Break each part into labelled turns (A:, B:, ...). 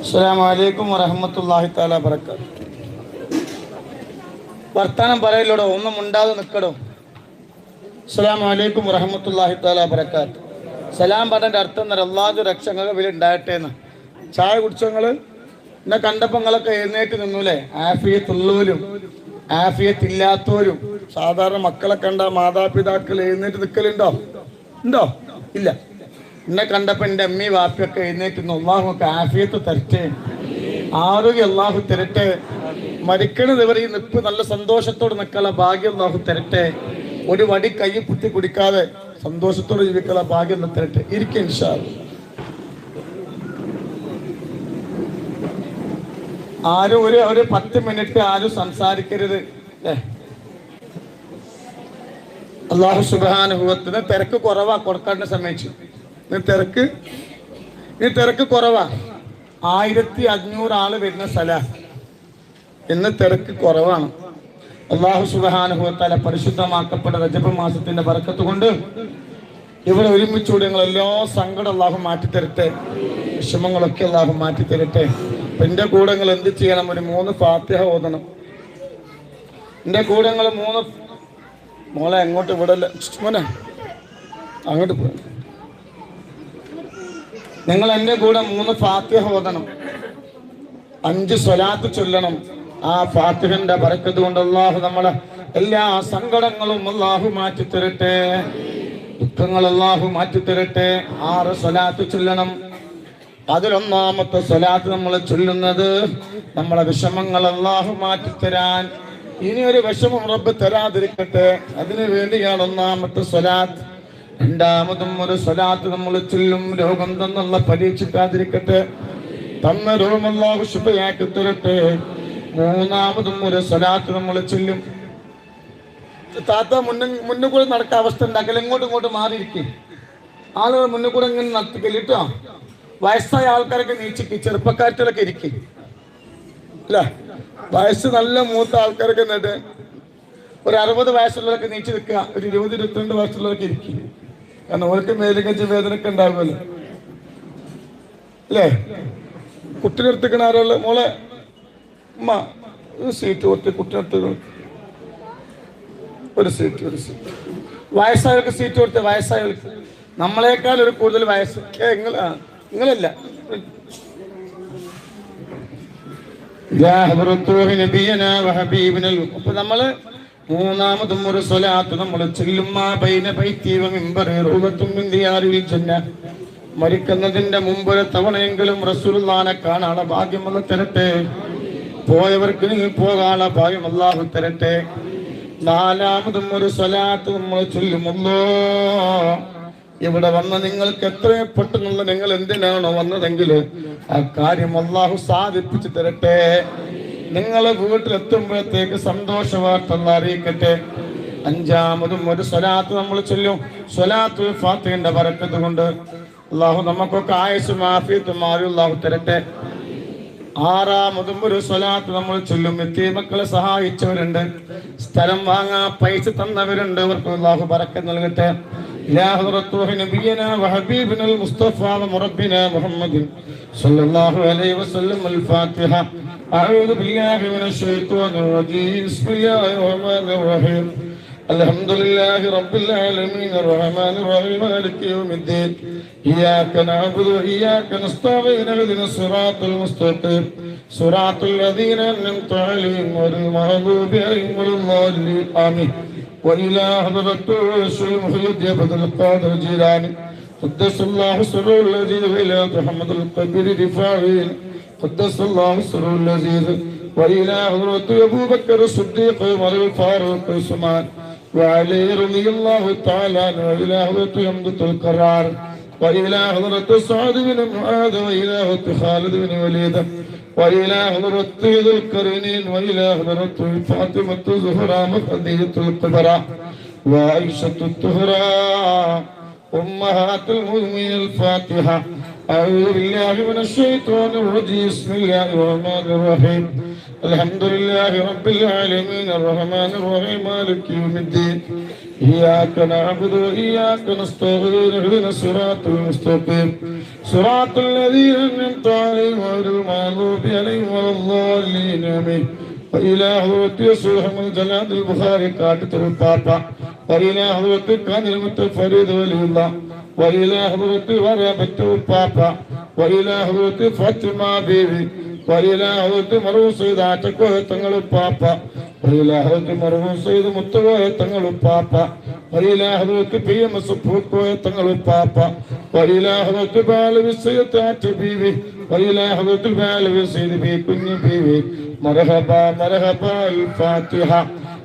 A: അസ്സാം വലൈക്കും വറഹമത്തല്ലാഹി താല വബർക്കാത്തു വർത്താനം പറയലോടോ ഒന്നും ഉണ്ടാതെ നിൽക്കടോ അസ്സാം വലൈക്കും വറഹമത്തല്ലാഹി താല വബർക്കാത്തു സലാം പറഞ്ഞതിന്റെ അർത്ഥം എന്താ? അള്ളാഹു രക്ഷങ്ങൾ വില ഉണ്ടാകട്ടെ എന്ന്. ചായ കുടിച്ചങ്ങൾ എന്നെ കണ്ടപ്പോൾ നിങ്ങളൊക്കെ എഴുന്നേറ്റ് നിന്നൂലേ? ആഫിയത്തുള്ളവരും ആഫിയത്തില്ലാത്തവരും സാധാരണ മക്കളെ കണ്ട മാതാപിതാക്കൾ എഴുന്നേറ്റ് നിൽക്കലുണ്ടോ ഉണ്ടോ? ഇല്ല. എന്നെ കണ്ടപ്പോ എന്റെ അമ്മി വാപ്പിയൊക്കെ എഴുന്നേറ്റ് അള്ളാഹുക്ക് ആഫിയത്ത് തരട്ടെ. ആരോഗ്യം അള്ളാഹു തരട്ടെ. മരിക്കണത് വരെ നിപ്പ് നല്ല സന്തോഷത്തോടെ നിൽക്കാനുള്ള ഭാഗ്യം അള്ളാഹു തരട്ടെ. ഒരു വടി കൈ പുത്തി കുടിക്കാതെ സന്തോഷത്തോടെ ജീവിക്കാനുള്ള ഭാഗ്യം തരട്ടെ. ഇരിക്കും ഇൻഷാ. ആരും ഒരു ഒരു പത്ത് മിനിറ്റ് ആരും സംസാരിക്കരുത്. അള്ളാഹു സുബാനുഭവത്തിന് തിരക്ക് കുറവാ കൊടുക്കാണ്ട് സമയിച്ചു തിരക്ക് ഈ തിരക്ക് കുറവാ. ആയിരത്തി അഞ്ഞൂറ് ആൾ വരുന്ന സ്ഥല. ഇന്ന് തിരക്ക് കുറവാണ്. അള്ളാഹു സുബാനുഭവത്താല പരിശുദ്ധമാക്കപ്പെട്ട രജപ മാസത്തിന്റെ പറക്കത്ത് കൊണ്ട് ഇവിടെ ഒരുമിച്ചുകൂടി ഞങ്ങൾ എല്ലാ സങ്കടം അള്ളാഹു മാറ്റിത്തരട്ടെ. വിഷമങ്ങളൊക്കെ അള്ളാഹു മാറ്റിത്തരട്ടെ. എന്റെ കൂടെ നിങ്ങൾ എന്ത് ചെയ്യണം? ഒരു മൂന്ന് ഫാത്തിഹ ഓതണം. എന്റെ കൂടെ നിങ്ങൾ മൂന്ന് മോളെ എങ്ങോട്ട് വിടല്ല? മോനെ അങ്ങോട്ട് പോ നിങ്ങൾ എന്റെ കൂടെ മൂന്ന് ഫാത്തിഹ ഓതണം. അഞ്ച് സ്വലാത്ത് ചൊല്ലണം. ആ ഫാത്തിഹന്റെ പരക്കത് കൊണ്ട് അള്ളാഹു നമ്മളെ എല്ലാ സങ്കടങ്ങളും അള്ളാഹു മാറ്റി തരട്ടെ ദുഃഖങ്ങൾ അള്ളാഹു മാറ്റി തരട്ടെ ആറ് സ്വലാത്ത് ചൊല്ലണം. അതിലൊന്നാമത്തെ സ്വലാത്ത് നമ്മൾ ചൊല്ലുന്നത് നമ്മളെ വിഷമങ്ങൾ അള്ളാഹു മാറ്റി തരാൻ ഇനി ഒരു വിഷമം റബ്ബ് തരാതിരിക്കട്ടെ. അതിനു വേണ്ടിയാണ് ഒന്നാമത്തെ സ്വലാത്ത്. രണ്ടാമതും ഒരു സ്വലാത്ത് നമ്മൾ ചൊല്ലും രോഗം തന്നുള്ള പരീക്ഷിക്കാതിരിക്കട്ടെ. തന്ന രോഗം അള്ളാഹു ശുഭയാക്കി തരട്ടെ. മൂന്നാമതും ഒരു സ്വലാത്ത് നമ്മൾ ചൊല്ലും. താത്ത മുന്നിൽ മുന്നിൽ കൂടെ നടക്ക അവസ്ഥ ഉണ്ടാക്കൽ ഇങ്ങോട്ടും ഇങ്ങോട്ടും മാറിയിരിക്കും. ആളുകൾ മുന്നിൽ കൂടെ ഇങ്ങനെ നടത്തിക്കല്ലിട്ടോ വയസ്സായ ആൾക്കാരൊക്കെ നീച്ചിക്ക് ചെറുപ്പക്കാരത്തിലൊക്കെ ഇരിക്കും. അല്ല? വയസ്സ് നല്ല മൂത്ത ആൾക്കാരൊക്കെ എന്നിട്ട് ഒരു അറുപത് വയസ്സുള്ളവരൊക്കെ നീച്ചു നിൽക്കുക. ഒരു ഇരുപത് ഇരുപത്തിരണ്ട് വയസ്സുള്ളവരൊക്കെ ഇരിക്കും. കാരണം ഓർക്ക് മേലുകഞ്ചി വേദനയൊക്കെ ഉണ്ടാകുമല്ലോ അല്ലേ? കുട്ടി നിർത്തിക്കണ ആരുള്ള മോളെ ഉമ്മ ഒരു സീറ്റ് കൊടുത്ത് കുട്ടി നിർത്തിക്കണം. ഒരു സീറ്റ് ഒരു സീറ്റ് വയസ്സായവർക്ക് സീറ്റ് കൊടുത്ത് വയസ്സായവർക്ക്. നമ്മളെക്കാൾ ഒരു കൂടുതൽ വയസ്സ്. നിങ്ങളല്ല. അപ്പൊ നമ്മൾ മൂന്നാമതും ഒരു സ്വലാത്ത് നമ്മൾ ചെല്ലുമാ ബൈന മരിക്കുന്നതിന്റെ മുമ്പ് ഒരു തവണയെങ്കിലും റസൂലുള്ളാനെ കാണാനുള്ള ഭാഗ്യം ഒന്ന് തരട്ടെ. പോയവർക്ക് നീ പോകാനുള്ള ഭാഗ്യം അള്ളാഹു തരട്ടെ. നാലാമതും ഒരു സ്വലാത്ത് നമ്മൾ ചൊല്ലുമല്ലോ ഇവിടെ വന്ന നിങ്ങൾക്ക് എത്ര പെട്ടെന്നുള്ള നിങ്ങൾ എന്തിനാണോ വന്നതെങ്കിൽ ആ കാര്യം അള്ളാഹു സാധിപ്പിച്ചു തരട്ടെ. നിങ്ങൾ വീട്ടിലെത്തുമ്പോഴത്തേക്ക് സന്തോഷ വാർത്ത ഒന്ന് അറിയിക്കട്ടെ അഞ്ചാമതും ഒരു സ്വലാത്ത് നമ്മൾ ചൊല്ലും സ്വലാത്ത് ഫാത്തിന്റെ പറക്കത്ത് കൊണ്ട് അള്ളാഹു നമുക്കൊക്കെ ആയുസും ആഫിയത്തും മാറി അള്ളാഹു തരട്ടെ ആറാമതും ഒരു സ്വലാത്ത് നമ്മൾ ചൊല്ലും മക്കളെ സഹായിച്ചവരുണ്ട് സ്ഥലം വാങ്ങാൻ പൈസ തന്നവരുണ്ട് അവർക്ക് അള്ളാഹു പറക്കം നൽകട്ടെ إلى حضرة روح نبينا وحبيبنا المصطفى ومربنا محمد صلى الله عليه وسلم الفاتحة أعوذ بالله من الشيطان الرجيم. بسم الله الرحمن الرحيم. الحمد لله رب العالمين. الرحمن الرحيم. مالك يوم الدين. إياك نعبد وإياك نستعين. اهدنا الصراط المستقيم. صراط الذين أنعمت عليهم غير المغضوب عليهم ولا الضالين. آمين. وإلى الرسول محي الدين عبد القادر الجيلاني. قدس الله سر الذي وإلى محمد القبير رفاعين قدس الله سر الذي وإلى حضرة أبو بكر الصديق عمر الفاروق عثمان وعلي رضي الله تعالى عنه وإلى حضرة يمدة القرار وإلى حضرة سعد بن معاذ وإلى حضرة خالد بن وليد وإلى حضرة ذي القرنين وإلى حضرة فاطمة الزهراء خديجة الكبرى وعائشة الطهرى أمهات المؤمنين الفاتحة أعوذ بالله من الشيطان الرجيم بسم الله الرحمن الرحيم الحمد لله رب العالمين الرحمن الرحيم مالك يوم الدين إياك نعبد وإياك نستعين اهدنا الصراط المستقيم صراط الذين أنعمت عليهم غير المغضوب عليهم ولا الضالين آمين وإلى حضرة يسوع أحمد جلال البخاري كاتب البابا وإلى حضرة كان المتفرد ولي الله وإلى حضرة ورابة البابا وإلى حضرة فاطمة بيبي وإلى حضرة مرو سيد عتكوه تنغل البابا وإلى حضرة مرو سيد متوه تنغل البابا وإلى حضرة بيم سبوكوه تنغل البابا وإلى حضرة بالوي سيد عتبيبي وإلى حضرة بالوي سيد بي كني بيبي مرحبا مرحبا الفاتحة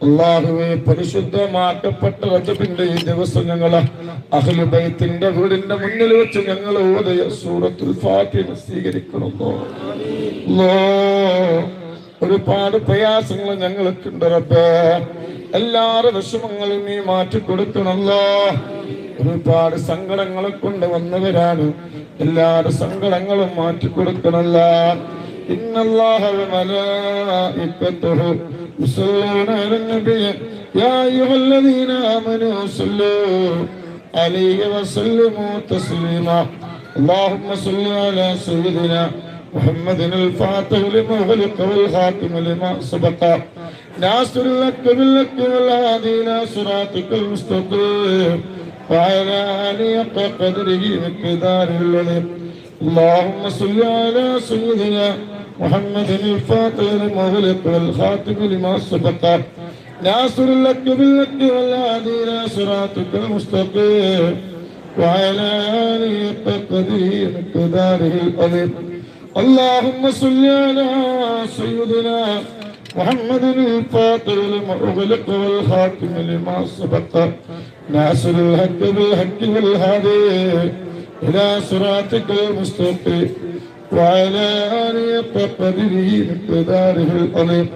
A: അള്ളാഹുവെ പരിശുദ്ധമാക്കപ്പെട്ട റജബിന്റെ ഈ ദിവസം ഞങ്ങൾ അഖിലുബൈത്തിന്റെ വീടിന്റെ മുന്നിൽ വെച്ച് ഞങ്ങൾ ഓതയ സൂറത്തുൽ ഫാത്തിഹ സ്വീകരിക്കണമെന്നോ അല്ലാ, ഒരുപാട് പ്രയാസങ്ങൾ ഞങ്ങൾക്കുണ്ട് റബ്ബേ. എല്ലാവരുടെ വിഷമങ്ങളും നീ മാറ്റി കൊടുക്കണല്ലോ ഒരുപാട് സങ്കടങ്ങളെ കൊണ്ട് വന്നവരാണ്. എല്ലാവരുടെ സങ്കടങ്ങളും മാറ്റി കൊടുക്കണല്ല إن الله وملائكته يصلون على النبي. يا أيها الذين آمنوا صلوا عليه وسلموا تسليما. اللهم صل على سيدنا محمد الفاتح لما خلق والخاتم لما سبق. ناصر لك بالك والهادي إلى صراطك المستقيم. وعلى اليق قدره مقدار الذي اللهم صل على سيدنا محمد الفاتح لما خلق والخاتم لما سبق ناصر لك باللك والهادي إلى صراطك المستقيم وعلى آله قدره مقداره العظيم اللهم صل على سيدنا محمد الفاتح لما أغلق والخاتم لما سبق ناصر الحق بالحق والهادي إلى صراطك المستقيم وعلى آله قدره مقداره العظيم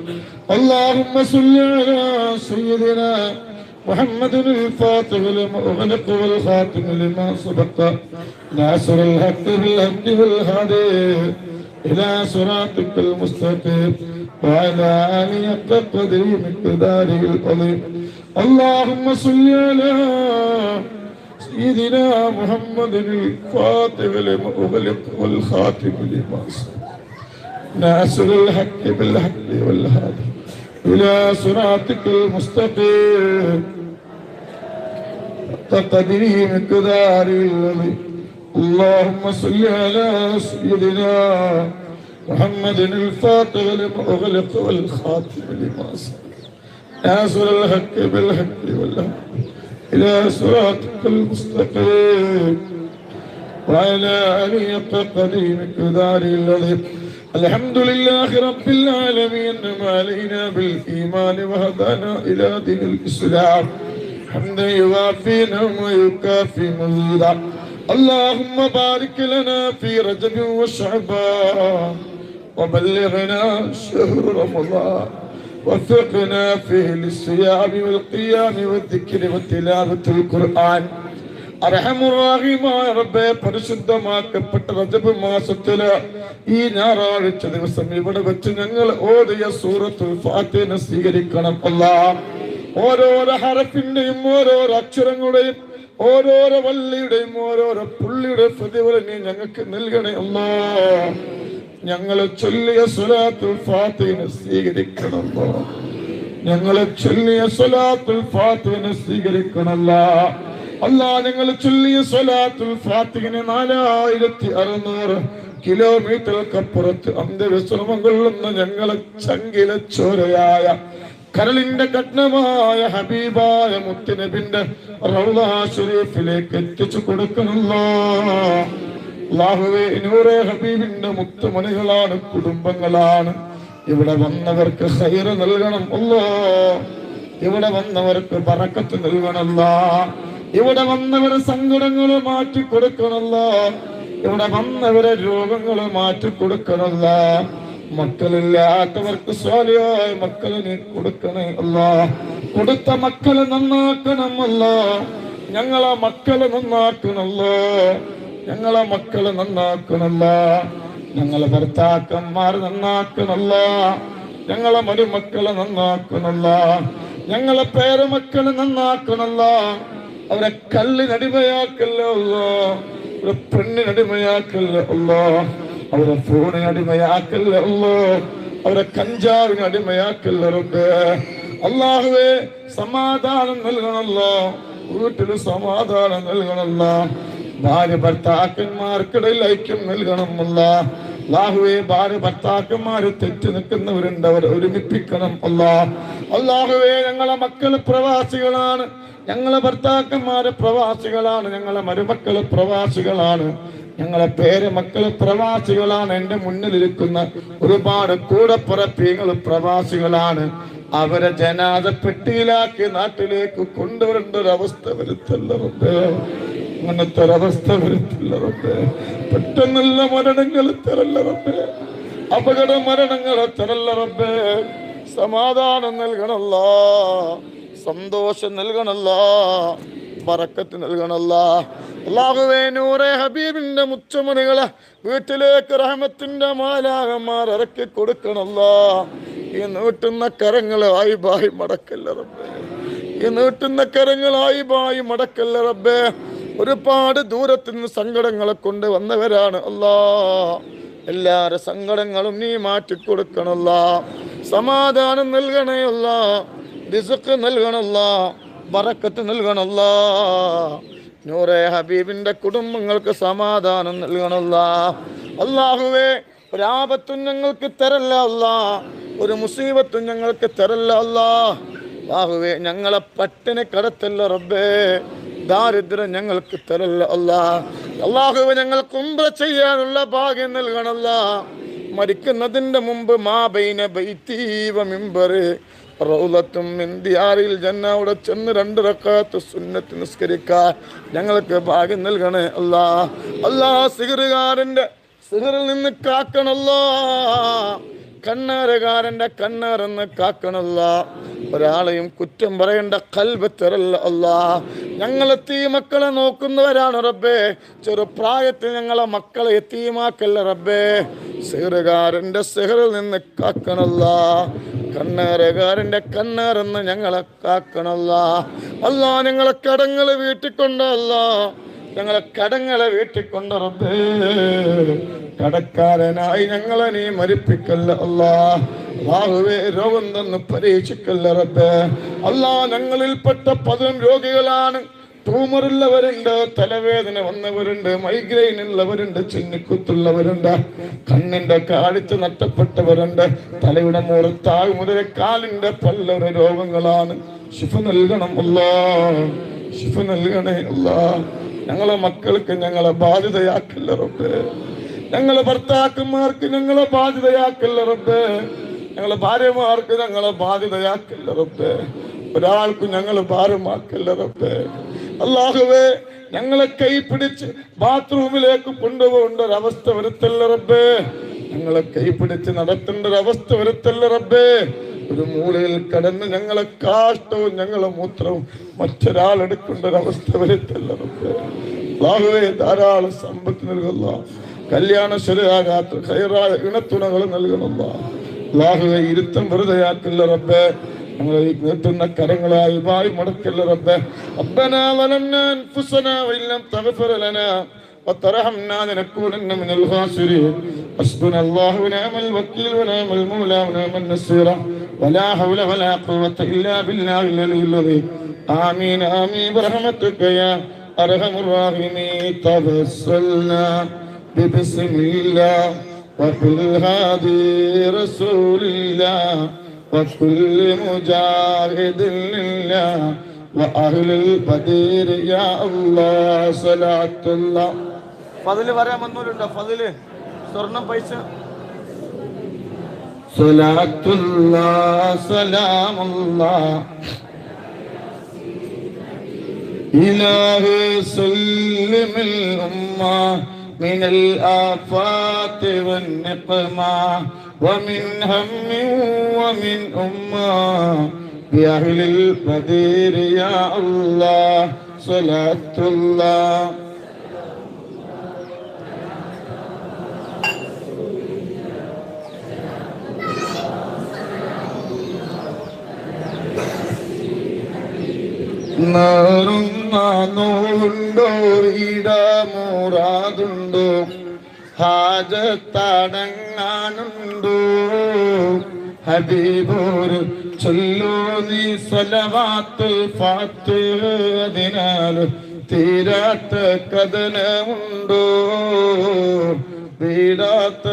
A: اللهم صل على سيدنا محمد الفاتح لما أغلق والخاتم لما سبق. ناصر الحق بالحق والهادي إلى صراطك المستقيم وعلى آله حق قدره مقداره العظيم اللهم صل على سيدنا محمد الفاتح لما أغلق والخاتم لما ناصر الحق بالحق والهادي إلى صراطك المستقيم. كقدره مقدار الذي اللهم صل على سيدنا محمد الفاتح لما أغلق والخاتم لما ناصر الحق بالحق والهدى إلى صراطك المستقيم وعلى آله قدره مقدار الذي الحمد لله رب العالمين ما علينا بالإيمان وهدانا إلى دين الإسلام. حمدا يوافينا ويكافي مزيدا اللهم بارك لنا في رجب وشعبان وبلغنا شهر رمضان. وفقنا فيه للصيام والقيام والذكر وتلاوة القرآن അർഹമുറാഹിമായ റബ്ബെ പരിശുദ്ധമാക്കപ്പെട്ട റജബ് മാസത്തില് ഈ ഞായറാഴ്ച ദിവസം ഇവിടെ വെച്ച് ഞങ്ങൾ ഓതിയ സൂറത്തുൽ ഫാത്തിനെ സ്വീകരിക്കണം അല്ലാ ഓരോരോ ഹറഫിന്റെയും ഓരോരോ അക്ഷരങ്ങളുടെയും ഓരോരോ വള്ളിയുടെയും ഓരോരോ പുള്ളിയുടെ പ്രതിഫലം നീ ഞങ്ങൾക്ക് നൽകണേ അല്ലാ ഞങ്ങൾ ചൊല്ലിയ സ്വലാത്തുൽ ഫാത്തിനെ സ്വീകരിക്കണമല്ലോ. ഞങ്ങളെ ചൊല്ലിയ സ്വലാത്തുൽ ഫാത്തിനെ സ്വീകരിക്കണല്ല അല്ല ഞങ്ങൾ ചൊല്ലിയ സ്വലാത്തുൽ ഫാത്തിന് നാലായിരത്തി അറുന്നൂറ് കിലോമീറ്ററുകൾക്കപ്പുറത്ത് അന്ത്യവിശ്രമം കൊള്ളുന്ന ഞങ്ങളെ ചങ്കിലെ ചോരയായ കരളിന്റെ കഠിനമായ ഹബീബായ മുത്തുനബിന്റെ റൗളാ ഷരീഫിലേക്ക് എത്തിച്ചു കൊടുക്കണല്ലോ ഹബീബിന്റെ മുത്തുമണികളാണ് കുടുംബങ്ങളാണ്. ഇവിടെ വന്നവർക്ക് ഹൈറ് നൽകണം അല്ലോ. ഇവിടെ വന്നവർക്ക് പറക്കത്ത് നൽകണമല്ല ഇവിടെ വന്നവരെ സങ്കടങ്ങൾ മാറ്റി കൊടുക്കണമല്ല ഇവിടെ വന്നവരെ രോഗങ്ങൾ മാറ്റി കൊടുക്കണമല്ല മക്കളില്ലാത്തവർക്ക് സ്വാലിയായ മക്കളിന് കൊടുക്കണേ അല്ല. കൊടുത്ത മക്കളെ നന്നാക്കണം ഞങ്ങളാ മക്കളെ നന്നാക്കണല്ലോ ഞങ്ങളെ മക്കളെ നന്നാക്കണല്ല ഞങ്ങളെ ഭർത്താക്കന്മാർ നന്നാക്കണല്ല ഞങ്ങളെ മരുമക്കളെ നന്നാക്കണല്ല ഞങ്ങളെ പേരമക്കളെ നന്നാക്കണല്ല അവരെ കല്ലിനടിമയാക്കല്ലോ അവരെ പെണ്ണിനടിമയാക്കല്ലോ അവരെ ഫോണിനടിമയാക്കല്ലോ അവരെ കഞ്ചാവിന് അടിമയാക്കല്ലോ റബ്ബേ. അള്ളാഹുവേ സമാധാനം നൽകണല്ലോ. വീട്ടിൽ സമാധാനം നൽകണല്ല. ഭാര്യ ഭർത്താക്കന്മാർക്കിടയിൽ ഐക്യം നൽകണമല്ല. അല്ലാഹുവേ ഭാര്യ ഭർത്താക്കന്മാര് തെറ്റു നിൽക്കുന്നവരുണ്ട് അവർ ഒരുമിപ്പിക്കണം അല്ലാ. അല്ലാഹുവേ ഞങ്ങളെ മക്കൾ പ്രവാസികളാണ്. ഞങ്ങളെ ഭർത്താക്കന്മാര് പ്രവാസികളാണ്. ഞങ്ങളെ മരുമക്കൾ പ്രവാസികളാണ്. ഞങ്ങളെ പേര് മക്കൾ പ്രവാസികളാണ്. എന്റെ മുന്നിലിരിക്കുന്ന ഒരുപാട് കൂടപ്പുറപ്പീങ്ങൾ പ്രവാസികളാണ്. അവരെ ജനാദ പെട്ടിയിലാക്കി നാട്ടിലേക്ക് കൊണ്ടുവരേണ്ട ഒരു അവസ്ഥ വരുത്തല്ലേ അങ്ങനത്തെ ഒരവസ്ഥ വരത്തില്ല റബ്ബേ. പെട്ടെന്നുള്ള മരണങ്ങൾ തരല്ല റബ്ബേ. അപകട മരണങ്ങൾ തരല്ല റബ്ബേ. സമാധാനം നൽകണല്ല. സന്തോഷം നൽകണല്ല. പറക്കത്ത് നൽകണല്ല. അള്ളാഹുവേ നൂറെ ഹബീബിന്റെ മുച്ചമണികളെ വീട്ടിലേക്ക് റഹമത്തിന്റെ മാലാകന്മാർ ഇറക്കി കൊടുക്കണല്ല. ഈ നീട്ടുന്ന കരങ്ങളായി ബായി മടക്കല്ല റബ്ബേ. ഈ നീട്ടുന്ന കരങ്ങളായി ബായി മടക്കല്ല റബ്ബേ. ഒരുപാട് ദൂരത്തു നിന്ന് സങ്കടങ്ങളെ കൊണ്ട് വന്നവരാണ് അല്ലാ എല്ലാരെ സങ്കടങ്ങളും നീ മാറ്റിക്കൊടുക്കണല്ല സമാധാനം നൽകണയല്ല റിസുക്ക് നൽകണല്ല ബറക്കത്ത് നൽകണല്ല നൂറെ ഹബീബിന്റെ കുടുംബങ്ങൾക്ക് സമാധാനം നൽകണല്ല അള്ളാഹുവേ ഒരാപത്തും ഞങ്ങൾക്ക് തരല്ല അല്ല ഒരു മുസീബത്തും ഞങ്ങൾക്ക് തരല്ല അല്ലാഹുവേ ഞങ്ങളെ പട്ടിണി കടത്തല്ല റബ്ബേ. ദാരിദ്ര്യം ഞങ്ങൾക്ക് തരല്ല അല്ല. അള്ളാഹുവെ ഞങ്ങൾക്ക് ഉംറ ചെയ്യാനുള്ള ഭാഗ്യം നൽകണല്ല മരിക്കുന്നതിന്റെ മുമ്പ് മാബൈന ബൈത്തീവ മിമ്പറ് റൗലത്തും ഇന്ത്യയിൽ ജന്ന അവിടെ ചെന്ന് രണ്ട് റക്കാത്ത് സുന്നത്ത് നിസ്കരിക്കാൻ ഞങ്ങൾക്ക് ഭാഗ്യം നൽകണേ അല്ലാ. അല്ലാ സിഹറുകാരന്റെ സിഹറിൽ നിന്ന് കാക്കണല്ലോ. കണ്ണേറുകാരന്റെ കണ്ണാറെന്ന് കാക്കണല്ല. ഒരാളെയും കുറ്റം പറയേണ്ട കൽബത്തരല്ല അല്ല. ഞങ്ങൾ എത്തി മക്കളെ നോക്കുന്നവരാണ് റബ്ബേ. ചെറുപ്രായത്തിൽ ഞങ്ങളെ മക്കളെ എത്തിയുമാക്കല്ല റബ്ബേ. സിഹറുകാരന്റെ സിഹറിൽ നിന്ന് കാക്കണല്ല. കണ്ണേറുകാരന്റെ കണ്ണേറെന്ന് ഞങ്ങളെ കാക്കണല്ല. അല്ല ഞങ്ങളെ കടങ്ങൾ വീട്ടിൽ കൊണ്ടല്ല ഞങ്ങളെ കടങ്ങളെ വീട്ടിൽ കൊണ്ടുറപ്പേ കടക്കാരനായി ഞങ്ങളെ നീ മരിപ്പിക്കല്ല അല്ലാ. അള്ളാഹുവേ രോഗം തന്ന് പരീക്ഷിക്കല്ല അല്ലാ ഞങ്ങളിൽപ്പെട്ട പതിനും രോഗികളാണ്. ട്യൂമറുള്ളവരുണ്ട് തലവേദന വന്നവരുണ്ട് മൈഗ്രെയിൻ ഉള്ളവരുണ്ട് ചിന്നിക്കുത്തുള്ളവരുണ്ട് കണ്ണിന്റെ കാഴ്ച നഷ്ടപ്പെട്ടവരുണ്ട് തലയുടെ മുറത്താകും മുതലെ കാലിന്റെ പല്ലൊരു രോഗങ്ങളാണ്. ശിഫ നൽകണം അല്ലാ. ശിഫ നൽകണേ അല്ലാ. ഞങ്ങളെ മക്കൾക്ക് ഞങ്ങളെ ബാധ്യതയാക്കല്ല റബ്ബേ. ഞങ്ങളെ ഭർത്താക്കന്മാർക്ക് ഞങ്ങളെ ബാധ്യതയാക്കല്ല റബ്ബേ. ഞങ്ങളെ ഭാര്യമാർക്ക് ഞങ്ങളെ ബാധ്യതയാക്കല്ല റബ്ബേ. ഒരാൾക്ക് ഞങ്ങൾ ഭാരമാക്കല്ല റബ്ബേ. അല്ലാഹുവേ ഞങ്ങളെ കൈ പിടിച്ച് ബാത്റൂമിലേക്ക് കൊണ്ടുപോകേണ്ട ഒരു അവസ്ഥ വരുത്തല്ല റബ്ബേ. ഞങ്ങളെ കൈ പിടിച്ച് നടത്തേണ്ട ഒരു അവസ്ഥ വരുത്തല്ല റബ്ബേ. ഒരു മൂലയിൽ കടന്ന് ഞങ്ങളെ കാഷ്ടവും ഞങ്ങളെ മൂത്രവും മറ്റൊരാൾ മറ്റൊരാളെടുക്കേണ്ട ഒരവസ്ഥ വരത്തല്ല ലാഹുവേ ധാരാളം സമ്പത്ത് നൽകുന്ന. കല്യാണ ശരിയാകാത്ത കയറായ ഇണത്തുണകൾ നൽകണമ ബാഹുവെ ഇരുത്തം വെറുതെയാക്കില്ല റബ്ബേ. ഞങ്ങളെ നീട്ടുന്ന കരങ്ങളായി വായി മടക്കില്ല റബ്ബേ. അബ്ബനാ വലന്നാൻ ഫുസനാ വല്ലം തകഫറലനാ وترحمنا لنكونن من الخاسرين حسبنا الله ونعم الوكيل ونعم المولى ونعم النصير ولا حول ولا قوة إلا بالله العلي العظيم آمين آمين برحمتك يا أرحم الراحمين توسلنا ببسم الله وبالهادي رسول الله وكل مجاهد لله وأهل البدير يا الله صلاة الله ഫതില് പറയാൻ വന്നവരുണ്ടോ ഫതില് സ്വർണം പൈസ صلاة الله سلام الله إله سلم الأمة من الآفات والنقمة ومن هم ومن أمة بأهل البدير يا الله صلاة الله നേറുന്ന നോവുണ്ടോ ഇടമുറാതുണ്ടോ ഹാജത്തടങ്ങാനുണ്ടോ? ഹബീബോർ ചൊല്ലു നീ സലവാത്ത് ഫാത്ത് അതിനാൽ തീരാത്ത കഥനമുണ്ടോ? വീടാത്ത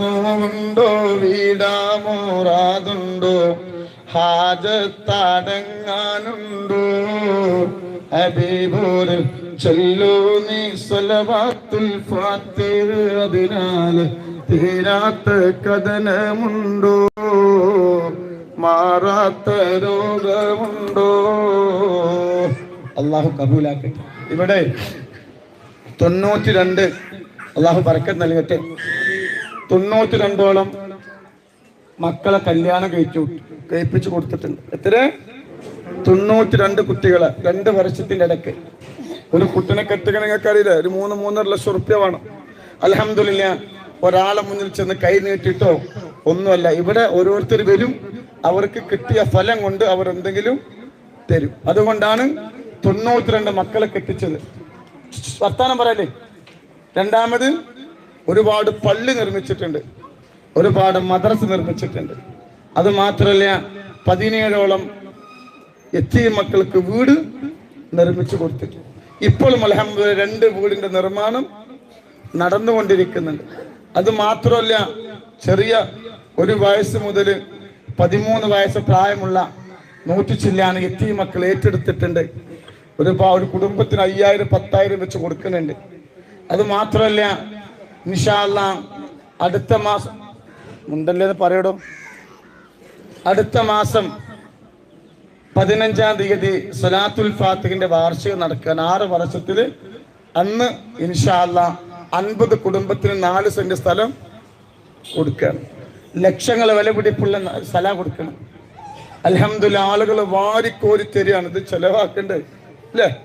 A: നോവുണ്ടോ വീടാമോറാതുണ്ടോ? ഹാജത്തടങ്ങാനുണ്ടോ? ഹബീബൂർ ചൊല്ലൂ നീ സ്വലവാത്തുൽ ഫാത്തിർ അതിനാൽ തീരാത്ത കഥനമുണ്ടോ? മാറാത്ത രോഗമുണ്ടോ? അള്ളാഹു കബൂലാക്കട്ടെ. ഇവിടെ തൊണ്ണൂറ്റി രണ്ട് അള്ളാഹു പറക്കത്ത് നൽകട്ടെ. തൊണ്ണൂറ്റി രണ്ടോളം മക്കളെ കല്യാണം കഴിച്ചു കഴിപ്പിച്ചു കൊടുത്തിട്ടുണ്ട്. എത്ര തൊണ്ണൂറ്റി രണ്ട് കുട്ടികളെ. രണ്ട് വർഷത്തിന്റെ ഇടയ്ക്ക്. ഒരു കുട്ടിനെ കെട്ടുക നിങ്ങൾക്ക് അറിയില്ല ഒരു മൂന്ന് മൂന്നര ലക്ഷം റുപ്യ വേണം. അലഹമില്ല ഒരാളെ മുന്നിൽ ചെന്ന് കൈ നീട്ടിട്ടോ ഒന്നുമല്ല. ഇവിടെ ഓരോരുത്തർ വരും. അവർക്ക് കിട്ടിയ ഫലം കൊണ്ട് അവർ എന്തെങ്കിലും തരും. അതുകൊണ്ടാണ് തൊണ്ണൂറ്റിരണ്ട് മക്കളെ കെട്ടിച്ചത്. വർത്താനം പറയല്ലേ? രണ്ടാമത് ഒരുപാട് പള്ളി നിർമ്മിച്ചിട്ടുണ്ട്. ഒരുപാട് മദ്രസ് നിർമ്മിച്ചിട്ടുണ്ട്. അത് മാത്രമല്ല പതിനേഴോളം എത്തിയ മക്കൾക്ക് വീട് നിർമ്മിച്ചു കൊടുത്തിട്ടുണ്ട്. ഇപ്പോഴും അലഹമ്മദ് രണ്ട് വീടിന്റെ നിർമ്മാണം നടന്നുകൊണ്ടിരിക്കുന്നുണ്ട്. അത് മാത്രമല്ല ചെറിയ ഒരു വയസ്സ് മുതൽ പതിമൂന്ന് വയസ്സ് പ്രായമുള്ള നൂറ്റി ചില്ലാണ് എത്തി മക്കൾ ഏറ്റെടുത്തിട്ടുണ്ട്. ഒരു ഒരു കുടുംബത്തിന് അയ്യായിരം പത്തായിരം വെച്ച് കൊടുക്കുന്നുണ്ട്. അത് മാത്രമല്ല നിഷാല്ല അടുത്ത മാസം ഉണ്ടല്ലേ പറയടോ. അടുത്ത മാസം പതിനഞ്ചാം തീയതി സലാത്തുൽ ഫാത്തിഹിന്റെ വാർഷികം നടക്കാൻ ആറ് വർഷത്തിൽ അന്ന് ഇൻഷാല്ല അൻപത് കുടുംബത്തിന് നാല് സെന്റ് സ്ഥലം കൊടുക്കണം ലക്ഷങ്ങൾ വില പിടിപ്പുള്ള ന- സ്ഥലം കൊടുക്കണം. അലഹമില്ല ആളുകൾ വാരിക്കോരി തരികയാണ്. ഇത് ചെലവാക്കണ്ടേ? അല്ലേ?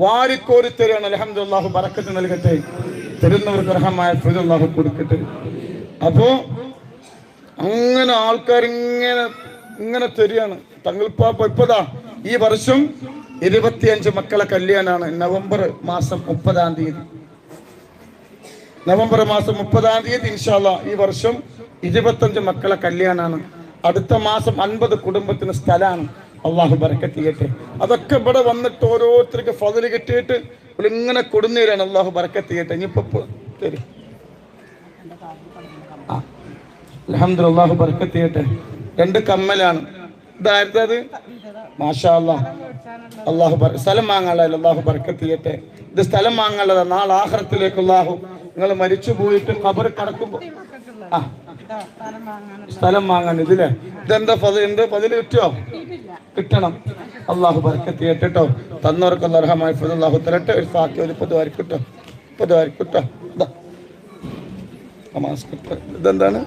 A: വാരിക്കോരി തരികയാണ്. അലഹമുല്ലാഹു ബറക്കത്ത് നൽകട്ടെ. തരുന്നവർക്ക് അർഹമായ ഫിദുല്ലാഹു കൊടുക്കട്ടെ. അപ്പോ അങ്ങനെ ആൾക്കാർ ഇങ്ങനെ തരികയാണ്. തങ്ങൾപ്പാപ്പ ഇപ്പതാ ഈ വർഷം ഇരുപത്തിയഞ്ച് മക്കളെ കല്യാണാണ്. നവംബർ മാസം മുപ്പതാം തീയതി. നവംബർ മാസം മുപ്പതാം തീയതി ഇൻഷാല്ല ഈ വർഷം ഇരുപത്തഞ്ച് മക്കളെ കല്യാണാണ്. അടുത്ത മാസം അൻപത് കുടുംബത്തിന് സ്ഥലമാണ്. അള്ളാഹു ബറക്കത്ത് അതൊക്കെ ഇവിടെ വന്നിട്ട് ഓരോരുത്തർക്ക് ഫതിൽ കിട്ടിയിട്ട് ഇങ്ങനെ കൊടുന്നേരാണ്. അള്ളാഹു ബറക്കത്ത് ഇനിയിപ്പോ തരും. അലഹമ്മദ് അള്ളാഹു ബർക്കത്ത് ചെയ്യട്ടെ രണ്ട് കമ്മലാണ്. ഇതായിരുന്നത് മാഷാ അല്ലാഹ് അള്ളാഹു ബർ- സ്ഥലം വാങ്ങാനുള്ള അള്ളാഹു ബർക്കത്ത് ചെയ്യട്ടെ ഇത് സ്ഥലം വാങ്ങാനുള്ളതാ. നാളെ ആഹ്റത്തിലേക്ക് അള്ളാഹു നിങ്ങൾ മരിച്ചു പോയിട്ട് ഖബർ കടക്കുമ്പോ ആ. സ്ഥലം വാങ്ങാൻ ഇതില്ലേ? ഇതെന്താ എന്ത് പതിൽ കിട്ടിയോ കിട്ടണം. അള്ളാഹു ബർക്കത്ത് ചെയ്യട്ടെ കേട്ടോ തന്നവർക്ക് അള്ളാഹു തരട്ടെ. ഒരു ഫാക്കി ഒരു പൊതുവാരി കിട്ടോ നമസ്കാരം ഇതെന്താണ്?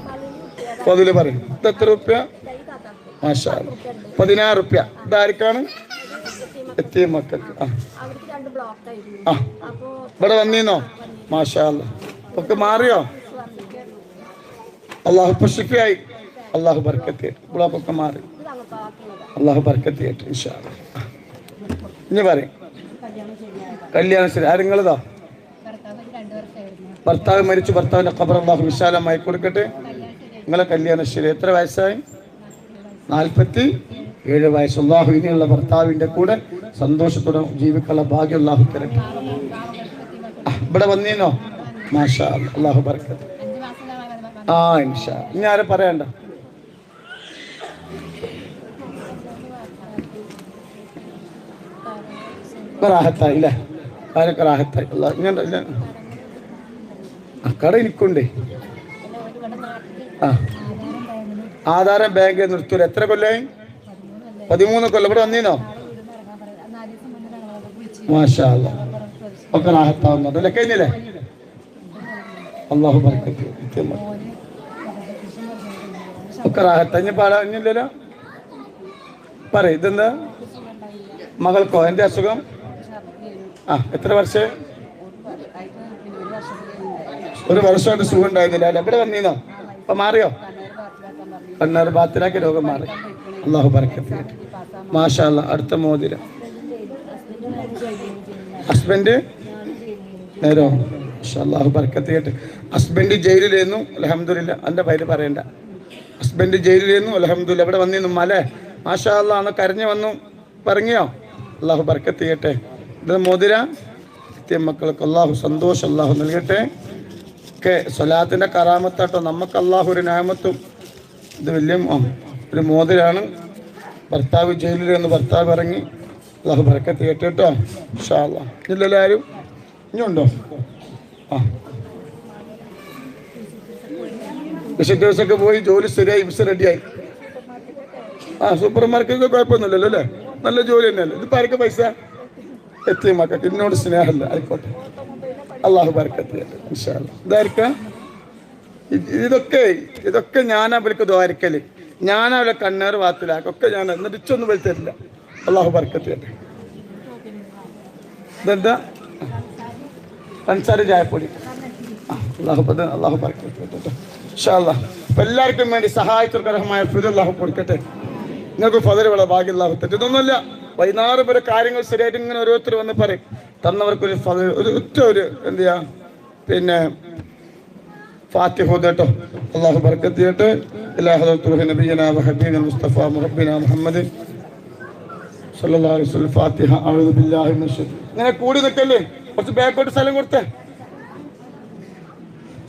A: പതിൽ പറയും. ഇത് എത്ര റുപ്യ? മാഷാ. പതിനാറ് റുപ്യ. ഇതാർക്കാണ് എത്തിയ മക്കൾക്ക്. ആ. ആ. ഇവിടെ വന്നീന്നോ? മാഷാ. ഒക്കെ മാറിയോ? അള്ളാഹു പശുക്കായി അള്ളാഹു ബർക്കത്ത് ഇവിടെ മാറി. അള്ളാഹു ബർക്കത്ത് ചെയ്യട്ടെ ഇൻഷാ അല്ലാ. ഇനി പറയും.
B: കല്യാണം
A: ശരി ആരെങ്കിലും
B: ഭർത്താവ് രണ്ടു വർഷമായിരുന്നു
A: ഭർത്താവ് മരിച്ചു ഭർത്താവിന്റെ ഖബർ അള്ളാഹു വിശാലമായി കൊടുക്കട്ടെ. നിങ്ങളെ കല്യാണശ്ശേരി ശരി എത്ര വയസ്സായി? നാൽപ്പത്തി ഏഴ് വയസ്സ്. അള്ളാഹു ഇനിയുള്ള ഭർത്താവിന്റെ കൂടെ സന്തോഷത്തോടെ ജീവിക്കാനുള്ള ഭാഗ്യം അള്ളാഹു തരട്ടെ. ഇവിടെ വന്നീനോ മാഷാ. അള്ളാഹു ബർക്കത്ത്. ആ ഇൻഷാ ഇനി ആരെ പറയണ്ട? റാഹത്തായി അല്ലേ? ആരൊക്കെ റാഹത്തായി? അല്ല ഇങ്ങനെ കട എനിക്കുണ്ടേ. ആ.
B: ആധാരം
A: ബാങ്ക് നിർത്തൂല. എത്ര കൊല്ലായി? പതിമൂന്ന് കൊല്ലം. ഇവിടെ വന്നീനോ? മാഷാ. ഒക്കെ റാഹത്താവുന്നത് അല്ലേ കഴിഞ്ഞില്ലേ? അള്ളാഹു ബർക്കത്ത്. ഒക്കെ റാഹത്ത. ഇനി പറഞ്ഞില്ലല്ലോ പറ ഇതെന്താ? മകൾക്കോ? എന്റെ അസുഖം? ആ എത്ര വർഷം? ഒരു വർഷമായിട്ട് സുഖം ഉണ്ടായിരുന്നില്ല അല്ലെ? ഇവിടെ വന്നീന്നോ അപ്പൊ മാറിയോ? കണ്ണാറ് ബാത്തിലാക്കി രോഗം മാറി. അള്ളാഹു പറക്കത്തി മാഷാല്ല. അടുത്ത മോതിരം. ഹസ്ബൻഡ്? നേരോ? അള്ളാഹു പറക്കത്തിയിട്ട് ഹസ്ബൻഡ് ജയിലിലായിരുന്നു അലഹമില്ല എന്റെ പേര് പറയണ്ട. ഹസ്ബൻഡ് ജയിലിലായിരുന്നു അലഹമില്ല ഇവിടെ വന്നിരുന്നു മല മാഷാ അല്ലാ അന്ന് കരഞ്ഞു വന്നു. പറഞ്ഞോ അള്ളാഹു പറക്കത്തിയട്ടെ ഇത് മോതിര? മക്കൾക്ക് അള്ളാഹു സന്തോഷം അള്ളാഹു നൽകട്ടെ. ഒക്കെ സ്വലാത്തിന്റെ കറാമത്താട്ടോ. നമുക്ക് അള്ളാഹു ഒരു നാമത്തും ഇത് വലിയ ഒരു മോതിരാണ്. ഭർത്താവ് ജയിലിൽ നിന്ന് ഭർത്താവ് ഇറങ്ങി അള്ളാഹു ചെയ്യട്ടെ കേട്ടോ ഇൻഷാ അല്ലാ ഇല്ലല്ലോ ആരും ഇനിയുണ്ടോ? ആ. വിശുദ്ധ ദിവസമൊക്കെ പോയി ജോലി ശരിയായി വിസ റെഡിയായി. ആ സൂപ്പർ മാർക്കറ്റ് കുഴപ്പമൊന്നുമില്ലല്ലോ അല്ലേ? നല്ല ജോലി തന്നെയല്ലേ? ഇത് ആർക്ക് പൈസ? എത്തി മക്കൾക്ക്. എന്നോട് സ്നേഹമല്ല. ആയിക്കോട്ടെ. അള്ളാഹു ബർക്കത്ത് ഇതായിരിക്കാം. ഇതൊക്കെ ഇതൊക്കെ ഞാനാ അവർക്ക് ദ്വാരക്കൽ ഞാനാ അവരെ കണ്ണേർ വാത്തിലാക്കും ഒക്കെ ഞാൻ എന്നിട്ട് ഇച്ചൊന്നും വലിത്തരില്ല അള്ളാഹു ബർക്കത്ത് ഇതെന്താ? പഞ്ചസാര ചായപ്പൊടി. അള്ളാഹു അള്ളാഹു ബർക്കത്ത് എല്ലാവർക്കും വേണ്ടി സഹായത്തിർക്കരമായ ഫിദ് അള്ളാഹു കൊടുക്കട്ടെ. നിങ്ങൾക്ക് ഫതിലുള്ള ഭാഗ്യം അള്ളാഹു തെറ്റ് ഇതൊന്നുമല്ല. വൈകുന്നേരം വരെ കാര്യങ്ങൾ ശരിയായിട്ട് ഇങ്ങനെ ഓരോരുത്തർ വന്ന് പറയും. തന്നവർക്കൊരു ഫതിൽ ഒരു ഒറ്റ ഒരു എന്ത് ചെയ്യാ പിന്നെ فاتح ودته الله بركة ديته إلى حضرة روح نبينا وحبيبنا المصطفى مربنا محمد صلى الله عليه وسلم فاتحة أعوذ بالله من الشيطان ഇങ്ങനെ കൂടി നിൽക്കല്ലേ കുറച്ച് ബാക്കോട്ട് സ്ഥലം കൊടുത്തേ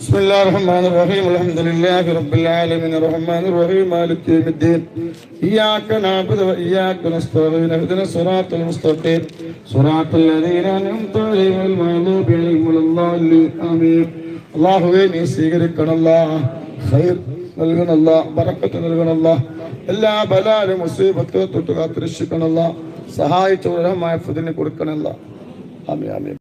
A: بسم الله الرحمن الرحيم الحمد لله رب العالمين الرحمن الرحيم مالك يوم الدين إياك نعبد وإياك نستعين اهدنا الصراط المستقيم صراط الذين أنعمت عليهم غير المغضوب عليهم ولا الضالين آمين അള്ളാഹുവെ നീ സ്വീകരിക്കണല്ല ഖൈർ നൽകണല്ല ബറക്കത്ത് നൽകണല്ല എല്ലാ ബലാലും മുസീബത്ത് തൊട്ട് കാത്തിരക്ഷിക്കണല്ല സഹായിച്ച ഉരമായ ഫുദിനെ കൊടുക്കണല്ല ആമി ആമി